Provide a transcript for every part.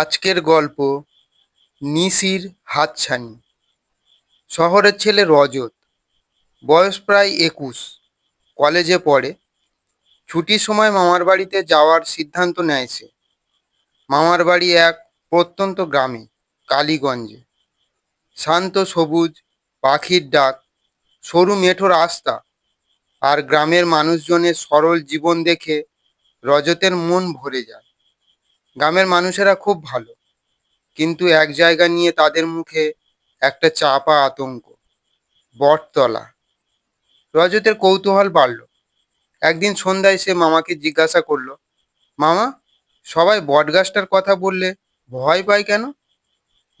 আজকের গল্প নিশির হাতছানি। শহরের ছেলে রজত, বয়স প্রায় একুশ, কলেজে পড়ে। ছুটির সময় মামার বাড়িতে যাওয়ার সিদ্ধান্ত নেয় সে। মামার বাড়ি এক প্রত্যন্ত গ্রামে, কালীগঞ্জে। শান্ত সবুজ, পাখির ডাক, সরু মেঠো রাস্তা আর গ্রামের মানুষজনের সরল জীবন দেখে রজতের মন ভরে যায়। গ্রামের মানুষেরা খুব ভালো। কিন্তু এক জায়গা নিয়ে তাদের মুখে একটা চাপা আতঙ্ক। বটতলা। রজতের কৌতূহল বাড়ল। একদিন সন্ধ্যায় সে মামাকে জিজ্ঞাসা করল, মামা, সবাই বটগাছটার কথা বললে ভয় পায় কেন?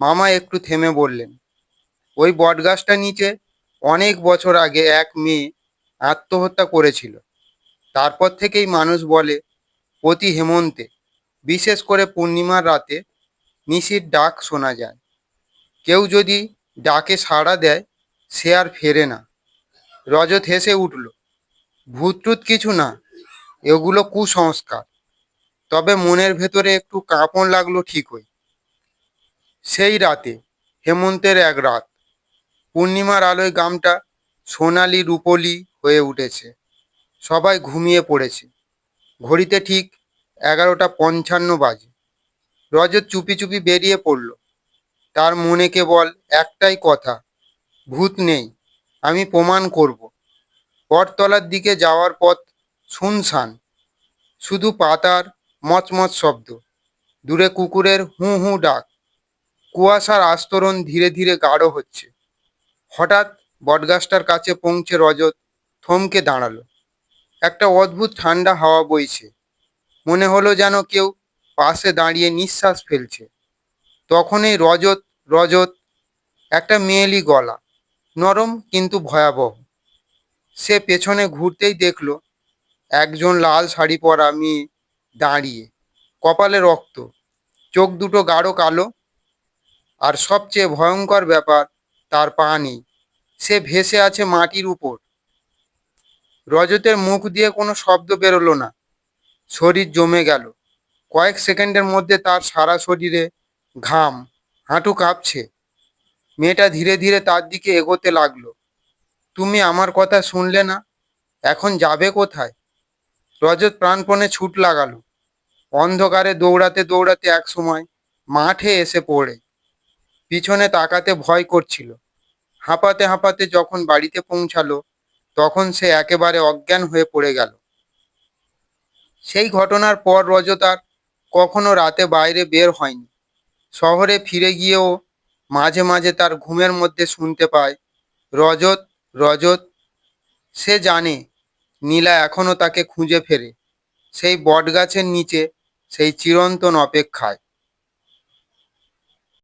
মামা একটু থেমে বললেন, ওই বটগাছটা নিচে অনেক বছর আগে এক মেয়ে আত্মহত্যা করেছিল। তারপর থেকেই মানুষ বলে প্রতি হেমন্তে। বিশেষ করে পূর্ণিমার রাতে নিশির ডাক শোনা যায়। কেউ যদি ডাকে সাড়া দেয়, সে আর ফেরে না। রজত হেসে উঠল, ভূতটুত কিছু না, এগুলো কুসংস্কার। তবে মনের ভেতরে একটু কাঁপন লাগল ঠিকই। সেই রাতে, হেমন্তের এক রাত, পূর্ণিমার আলোয় গামটা সোনালি রূপলি হয়ে উঠেছে। সবাই ঘুমিয়ে পড়েছে। ঘড়িতে ঠিক এগারোটা পঞ্চান্ন বাজে। রজত চুপি চুপি বেরিয়ে পড়ল। তার মনে কেবল একটাই কথা, ভূত নেই, আমি প্রমাণ করব। বটতলার দিকে যাওয়ার পথ শুনশান, শুধু পাতার মচমচ শব্দ, দূরে কুকুরের হু হু ডাক, কুয়াশার আস্তরণ ধীরে ধীরে গাঢ় হচ্ছে। হঠাৎ বটগাছটার কাছে পৌঁছে রজত থমকে দাঁড়াল। একটা অদ্ভুত ঠান্ডা হাওয়া বইছে। মনে হলো যেন কেউ পাশে দাঁড়িয়ে নিঃশ্বাস ফেলছে। তখনই রজত রজত, একটা মেয়েলি গলা, নরম কিন্তু ভয়াবহ। সে পেছনে ঘুরতেই দেখল, একজন লাল শাড়ি পরা মেয়ে দাঁড়িয়ে, কপালে রক্ত, চোখ দুটো গাঢ় কালো, আর সবচেয়ে ভয়ঙ্কর ব্যাপার, তার পা নেই। সে ভেসে আছে মাটির উপর। রজতের মুখ দিয়ে কোনো শব্দ বেরোলো না। শরীর জমে গেল। কয়েক সেকেন্ডের মধ্যে তার সারা শরীরে ঘাম, হাঁটু কাঁপছে। মেয়েটা ধীরে ধীরে তার দিকে এগোতে লাগল। তুমি আমার কথা শুনলে না? এখন যাবে কোথায়? রজত প্রাণপণে ছুট লাগালো। অন্ধকারে দৌড়াতে দৌড়াতে এক সময় মাঠে এসে পড়ে। পিছনে তাকাতে ভয় করছিল। হাঁপাতে হাঁপাতে যখন বাড়িতে পৌঁছালো, তখন সে একেবারে অজ্ঞান হয়ে পড়ে গেল। সেই ঘটনার পর রজত আর কখনো রাতে বাইরে বের হয়নি। শহরে ফিরে গিয়েও মাঝে মাঝে তার ঘুমের মধ্যে শুনতে পায়, রজত রজত, সে জানে নীলা এখনও তাকে খুঁজে ফেরে। সেই বটগাছের নিচে সেই চিরন্তন অপেক্ষায়।